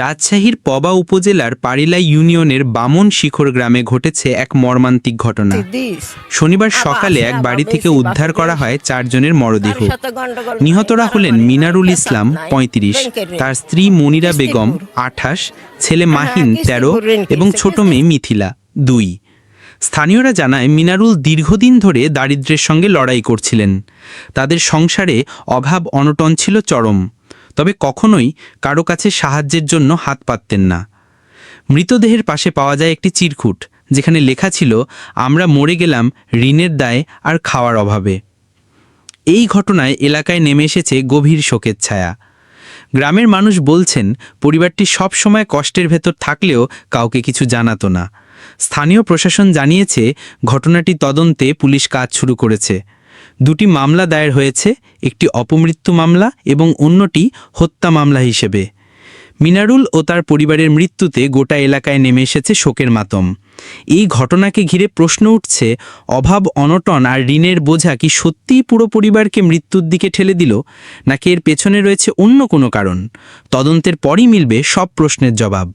রাজশাহীর পবা উপজেলার পারিলা ইউনিয়নের বামন শিখর গ্রামে ঘটেছে এক মর্মান্তিক ঘটনা। শনিবার সকালে এক বাড়ি থেকে উদ্ধার করা হয় চারজনের মরদেহ। নিহতরা হলেন মিনারুল ইসলাম পঁয়ত্রিশ তার স্ত্রী মনিরা বেগম আঠাশ ছেলে মাহিন তেরো এবং ছোট মেয়ে মিথিলা দুই। স্থানীয়রা জানায় মিনারুল দীর্ঘদিন ধরে দারিদ্র্যের সঙ্গে লড়াই করছিলেন। তাদের সংসারে অভাব অনটন ছিল চরম। তবে কখনোই কারও কাছে সাহায্যের জন্য হাত পাততেন না। মৃতদেহের পাশে পাওয়া যায় একটি চিরকুট, যেখানে লেখা ছিল, আমরা মরে গেলাম ঋণের দায় আর খাওয়ার অভাবে। এই ঘটনায় এলাকায় নেমে এসেছে গভীর শোকের ছায়া। গ্রামের মানুষ বলছেন, পরিবারটি সব সময় কষ্টের ভেতর থাকলেও কাউকে কিছু জানাতো না। স্থানীয় প্রশাসন জানিয়েছে, ঘটনাটি তদন্তে পুলিশ কাজ শুরু করেছে। দুটি মামলা দায়ের হয়েছে, একটি অপমৃত্যু মামলা এবং অন্যটি হত্যা মামলা হিসেবে। মিনারুল ও তার পরিবারের মৃত্যুতে গোটা এলাকায় নেমে এসেছে শোকের মাতম। এই ঘটনাকে ঘিরে প্রশ্ন উঠছে, অভাব, অনটন আর ঋণের বোঝা কি সত্যিই পুরো পরিবারকে মৃত্যুর দিকে ঠেলে দিল, নাকি এর পেছনে রয়েছে অন্য কোনো কারণ? তদন্তের পরই মিলবে সব প্রশ্নের জবাব।